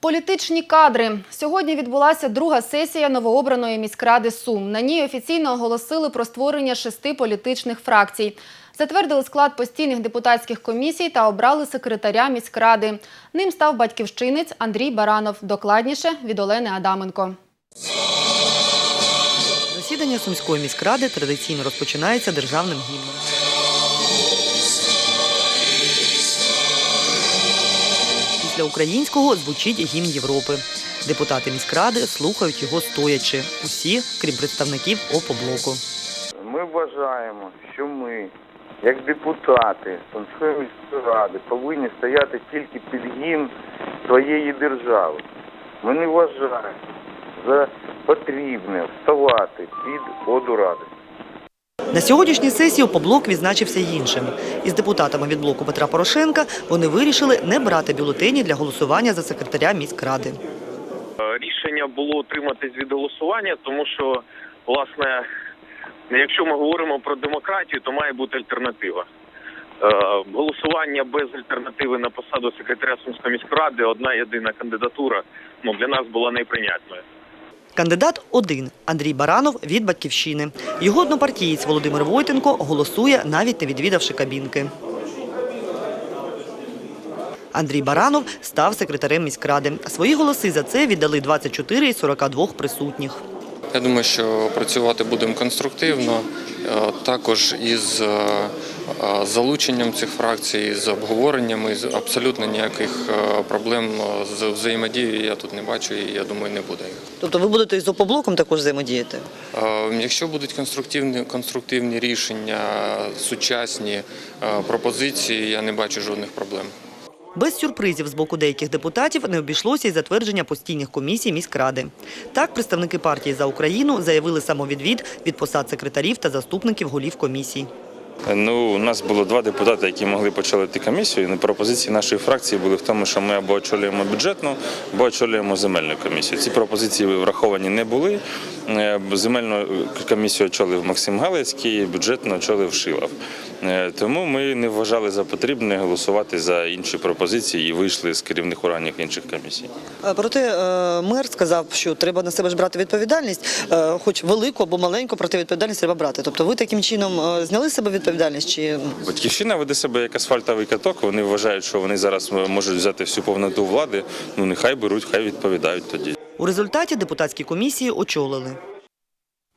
Політичні кадри. Сьогодні відбулася друга сесія новообраної міськради Сум. На ній офіційно оголосили про створення шести політичних фракцій. Затвердили склад постійних депутатських комісій та обрали секретаря міськради. Ним став батьківщинець Андрій Баранов. Докладніше від Олени Адаменко. Засідання Сумської міськради традиційно розпочинається державним гімном. Після українського звучить гімн Європи. Депутати міськради слухають його стоячи. Усі, крім представників ОПО-блоку. Ми вважаємо, що ми, як депутати Сумської міської ради, повинні стояти тільки під гімн своєї держави. Ми не вважаємо за потрібне вставати під оду ради. На сьогоднішній сесії ОПО-блок відзначився іншим. Із депутатами від блоку Петра Порошенка вони вирішили не брати бюлетені для голосування за секретаря міськради. Е, Рішення було утриматись від голосування, тому що, власне, якщо ми говоримо про демократію, то має бути альтернатива. Е, Голосування без альтернативи на посаду секретаря Сумської міськради, одна єдина кандидатура, ну для нас була неприйнятною. Кандидат один Андрій Баранов від батьківщини. Його однопартієць Володимир Войтенко голосує, навіть не відвідавши кабінки. Андрій Баранов став секретарем міськради. Свої голоси за це віддали 24 із 42 присутніх. Я думаю, що працювати будемо конструктивно, е, також із залученням цих фракцій, з обговореннями, з абсолютно ніяких е, проблем е, з взаємодією я тут не бачу і я думаю, не буде. їх. Тобто ви будете із ОПО-блоком також взаємодіяти? Е, Якщо будуть конструктивні, конструктивні рішення, сучасні пропозиції, я не бачу жодних проблем. Без сюрпризів з боку деяких депутатів не обійшлося й затвердження постійних комісій міськради. Так, представники партії за Україну заявили самовідвід від посад секретарів та заступників голів комісій. Ну, у нас було два депутати, які могли почати комісію. І пропозиції нашої фракції були в тому, що ми або очолюємо бюджетну, або очолюємо земельну комісію. Ці пропозиції враховані не були. Е, Земельну комісію очолив Максим Галицький, бюджетну очолив Шилов. Е, Тому ми не вважали за потрібне голосувати за інші пропозиції і вийшли з керівних органів інших комісій. Проте е, мер сказав, що треба на себе ж брати відповідальність, хоч велику або маленьку, проте відповідальність треба брати. Тобто ви таким чином зняли з себе відповідальність чи Батьківщина веде себе як асфальтовий каток. Вони вважають, що вони зараз можуть взяти всю повноту влади. Ну нехай беруть, хай відповідають тоді. у результаті депутатські комісії очолили.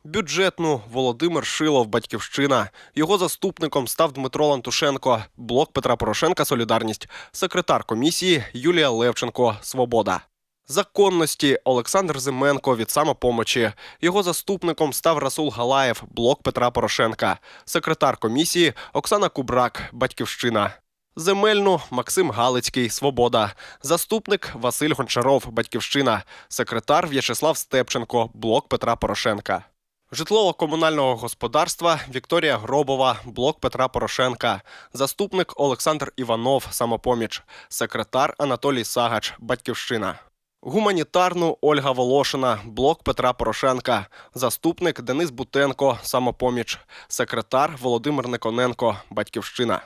Бюджетну Володимир Шилов, батьківщина. Його заступником став Дмитро Лантушенко, блок Петра Порошенка Солідарність, секретар комісії Юлія Левченко, Свобода. Законності Олександр Зименко від самопомочі. Його заступником став Расул Галаєв, блок Петра Порошенка, секретар комісії Оксана Кубрак, Батьківщина. Земельну Максим Галицький, Свобода, заступник Василь Гончаров, Батьківщина, секретар В'ячеслав Степченко, блок Петра Порошенка. Житлово-комунального господарства Вікторія Гробова, блок Петра Порошенка, заступник Олександр Іванов, самопоміч, секретар Анатолій Сагач, Батьківщина. Гуманітарну Ольга Волошина, блок Петра Порошенка, заступник Денис Бутенко, самопоміч, секретар Володимир Никоненко, Батьківщина.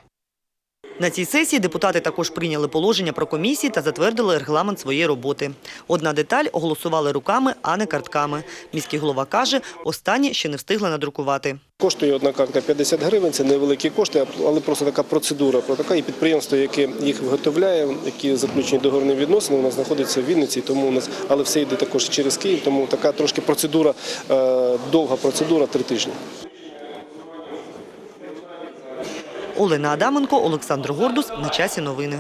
На цій сесії депутати також прийняли положення про комісії та затвердили регламент своєї роботи. Одна деталь оголосували руками, а не картками. Міський голова каже, останні ще не встигли надрукувати. Коштує одна картка 50 гривень, це невеликі кошти, але просто така процедура. Про така і підприємство, яке їх виготовляє, які заключені договірні відносини, у нас знаходиться в Вінниці, тому у нас, але все йде також через Київ, тому така трошки процедура, е, довга процедура, три тижні. Олена Адаменко, Олександр Гордус. На часі новини.